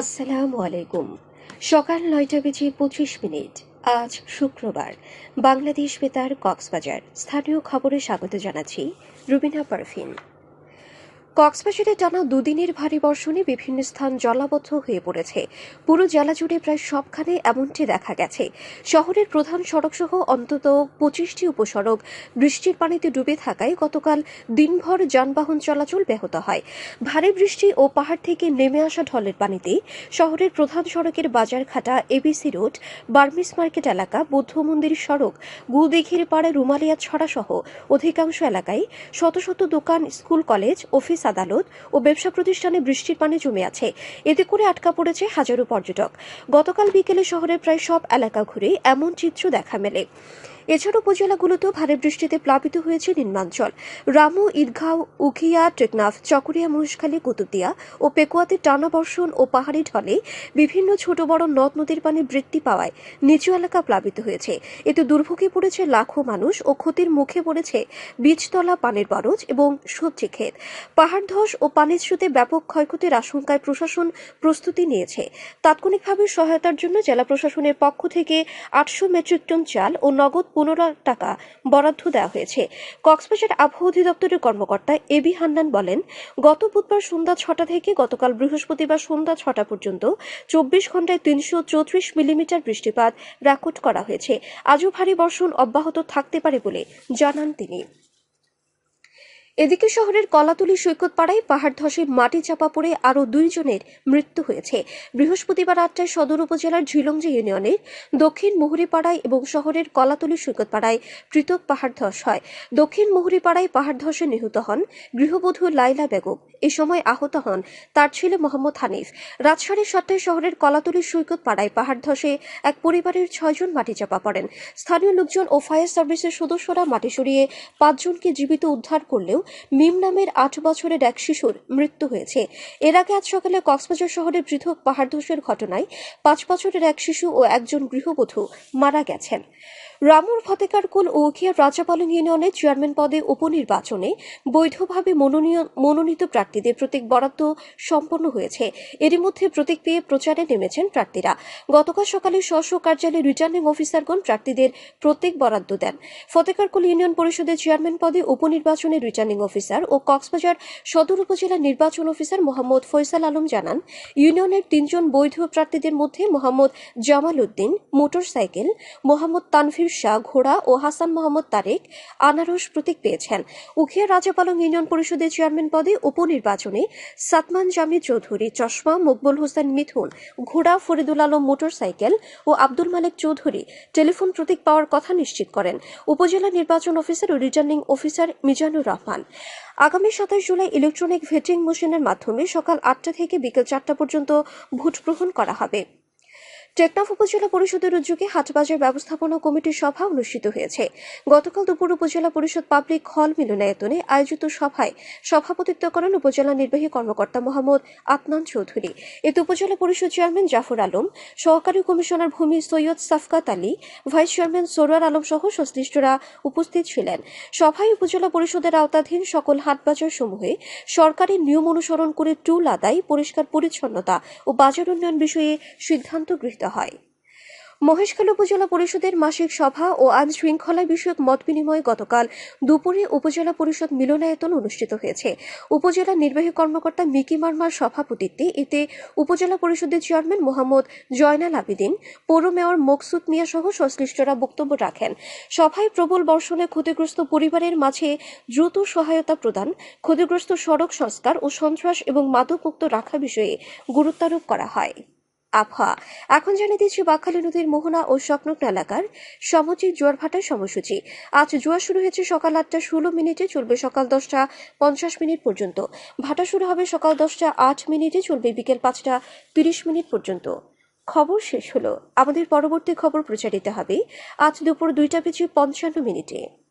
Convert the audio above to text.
আসসালামু আলাইকুম। সকাল নয়টা বেজে পঁচিশ মিনিট। আজ শুক্রবার। বাংলাদেশ বেতার কক্সবাজার। স্থানীয় খবরে স্বাগত জানাচ্ছি রুবিনা পারফিন। কক্সবাজারে টানা দুদিনের ভারী বর্ষণে বিভিন্ন স্থান জলাবদ্ধ হয়ে পড়েছে। পুরো জেলা জুড়ে প্রায় সবখানে এমনটি দেখা গেছে। শহরের প্রধান সড়কসহ অন্তত পঁচিশটি উপসড়ক বৃষ্টির পানিতে ডুবে থাকায় গতকাল দিনভর যানবাহন চলাচল ব্যাহত হয়। ভারী বৃষ্টি ও পাহাড় থেকে নেমে আসা ঢলের পানিতে শহরের প্রধান সড়কের Bazarghata ABC road, Burmese market এলাকা, বৌদ্ধ মন্দির সড়ক, গুলদিঘির পাড়ে রুমালিয়া ছড়া সহ অধিকাংশ এলাকায় শত শত দোকান, স্কুল, কলেজ, অফিস আদালত ও ব্যবসা প্রতিষ্ঠানে বৃষ্টির পানি জমে আছে। এতে করে আটকা পড়েছে হাজারো পর্যটক। গতকাল বিকেলে শহরের প্রায় সব এলাকা ঘুরে এমন চিত্র দেখা মেলে। এছাড়া উপজেলাগুলোতেও ভারী বৃষ্টিতে প্লাবিত হয়েছে নিম্নাঞ্চল। রামু, ঈদগাঁও উখিয়া টেকনাফ, চকরিয়া, মহেশখালী, কুতুবদিয়া ও পেকুয়াতে টানা বর্ষণ ও পাহাড়ি ঢলে বিভিন্ন ছোট বড় নদ নদীর পানি বৃদ্ধি পাওয়ায় নিচু এলাকা প্লাবিত হয়েছে। এতে দুর্ভোগে পড়েছে লাখো মানুষ ও ক্ষতির মুখে পড়েছে বীজতলা, পানির বরজ এবং সবজি ক্ষেত। পাহাড় ধস ও পানির স্রোতে ব্যাপক ক্ষয়ক্ষতির আশঙ্কায় প্রশাসন প্রস্তুতি নিয়েছে। তাৎক্ষণিকভাবে সহায়তার জন্য জেলা প্রশাসনের পক্ষ থেকে আটশো মেট্রিক টন চাল ও নগদ পনেরো লাখ টাকা বরাদ্দ দেওয়া হয়েছে। কক্সবাজার আবহাওয়া অধিদপ্তরের কর্মকর্তা এবি হান্নান বলেন, গত বুধবার সন্ধ্যা ছটা থেকে গতকাল বৃহস্পতিবার সন্ধ্যা ছটা পর্যন্ত চব্বিশ ঘন্টায় তিনশো চৌত্রিশ মিলিমিটার বৃষ্টিপাত রেকর্ড করা হয়েছে। আজও ভারী বর্ষণ অব্যাহত থাকতে পারে বলে জানান তিনি। এদিকে শহরের কলাতলি সৈকত পাড়ায় পাহাড় ধসে মাটি চাপা পড়ে আরও দুইজনের মৃত্যু হয়েছে। বৃহস্পতিবার আটটায় সদর উপজেলার ঝিলংজি ইউনিয়নের দক্ষিণ মুহুরিপাড়ায় এবং শহরের কলাতলি সৈকত পাড়ায় পৃথক পাহাড় ধস হয়। দক্ষিণ মুহুরিপাড়ায় পাহাড় ধসে নিহত হন গৃহবধূ লাইলা বেগম। এ সময় আহত হন তার ছেলে মোহাম্মদ হানিফ। রাত সাড়ে সাতটায় শহরের কলাতলি সৈকত পাড়ায় পাহাড় ধসে এক পরিবারের ছয়জন মাটি চাপা পড়েন। স্থানীয় লোকজন ও ফায়ার সার্ভিসের সদস্যরা মাটি সরিয়ে পাঁচজনকে জীবিত উদ্ধার করলেও মিম নামের আট বছরের এক শিশুর মৃত্যু হয়েছে। এর আগে আজ সকালে কক্সবাজার শহরে পৃথক পাহাড় ধসের ঘটনায় পাঁচ বছরের এক শিশু ও একজন গৃহবধূ মারা গেছেন। রামুর ফতেকারকুল ও উখিয়ার রাজাপালং ইউনিয়নের চেয়ারম্যান পদে উপনির্বাচনে বৈধভাবে মনোনীত প্রার্থীদের প্রতীক বরাদ্দ সম্পন্ন হয়েছে। এরই মধ্যে প্রতীক পেয়ে প্রচারে নেমেছেন প্রার্থীরা। গতকাল সকালে স্ব কার্যালয়ে রিটার্নিং অফিসারগণ প্রার্থীদের প্রতীক বরাদ্দ দেন। ফতেকারকুল ইউনিয়ন পরিষদের চেয়ারম্যান পদে উপনির্বাচনে রিটার্নিং অফিসার ও কক্সবাজার সদর উপজেলা নির্বাচন অফিসার মোহাম্মদ ফয়সাল আলম জানান, ইউনিয়নের তিনজন বৈধ প্রার্থীদের মধ্যে মোহাম্মদ জামাল উদ্দিন মোটরসাইকেল, মোহাম্মদ তানভীর শাহ ঘোড়া ও হাসান মোহাম্মদ তারেক আনারস প্রতীক পেয়েছেন। উখিয়া রাজাপালং ইউনিয়ন পরিষদের চেয়ারম্যান পদে উপনির্বাচনে সাতমান জামি চৌধুরী, চশমা, মকবুল হোসেন মিথুন, ঘোড়া, ফরিদুল আলম মোটরসাইকেল ও আব্দুল মালিক চৌধুরী টেলিফোন প্রতীক পাওয়ার কথা নিশ্চিত করেন। উপজেলা নির্বাচন অফিসার ও রিটার্নিং অফিসার মিজানুর রহমান। আগামী সাতাশ জুলাই ইলেকট্রনিক ভেটিং মেশিনের মাধ্যমে সকাল আটটা থেকে বিকেল চারটা পর্যন্ত ভোট গ্রহণ করা হবে। টেকনাফ উপজেলা পরিষদের উদ্যোগে হাটবাজার ব্যবস্থাপনা কমিটির সভা অনুষ্ঠিত হয়েছে। গতকাল দুপুর উপজেলা পরিষদ পাবলিক হল মিলনায়তনে আয়োজিত সভায় সভাপতিত্ব করেন উপজেলা নির্বাহী কর্মকর্তা মোহাম্মদ আতনান চৌধুরী। এতে উপজেলা পরিষদ চেয়ারম্যান জাফর আলম, সহকারী কমিশনার ভূমি সৈয়দ সাফকাত আলী, ভাইস চেয়ারম্যান সরোয়ার আলম সহ সংশ্লিষ্টরা উপস্থিত ছিলেন। সভায় উপজেলা পরিষদের আওতাধীন সকল হাটবাজার সমূহে সরকারি নিয়ম অনুসরণ করে টুল আদায়, পরিষ্কার পরিচ্ছন্নতা ও বাজার উন্নয়ন বিষয়ে সিদ্ধান্ত গৃহীত হয়। মহেশখালী উপজেলা পরিষদের মাসিক সভা ও আইন শৃঙ্খলা বিষয়ক মত বিনিময় গতকাল দুপুরে উপজেলা পরিষদ মিলনায়তন অনুষ্ঠিত হয়েছে। উপজেলা নির্বাহী কর্মকর্তা মিকি মার্মার সভাপতিত্বে এতে উপজেলা পরিষদের চেয়ারম্যান মোহাম্মদ জয়নাল আবিদিন, পৌর মেয়র মকসুদ মিয়া সহ সংশ্লিষ্টরা বক্তব্য রাখেন। সভায় প্রবল বর্ষণে ক্ষতিগ্রস্ত পরিবারের মাঝে দ্রুত সহায়তা প্রদান, ক্ষতিগ্রস্ত সড়ক সংস্কার ও সন্ত্রাস এবং মাদকমুক্ত রাখা বিষয়ে গুরুত্বারোপ করা হয়। আবহাওয়া। এখন জানিয়ে দিচ্ছি বাকখালী নদীর মোহনা ও স্বপ্নগ্ন এলাকার সামুদ্রিক জোয়ার ভাটার সময়সূচি। আজ জোয়ার শুরু হয়েছে সকাল আটটা ষোলো মিনিটে, চলবে সকাল দশটা পঞ্চাশ মিনিট পর্যন্ত। ভাটা শুরু হবে সকাল দশটা আট মিনিটে, চলবে বিকেল পাঁচটা তিরিশ মিনিট পর্যন্ত। খবর শেষ হলো। আমাদের পরবর্তী খবর প্রচারিত হবে আজ দুপুর দুইটা বেজে পঞ্চান্ন মিনিটে।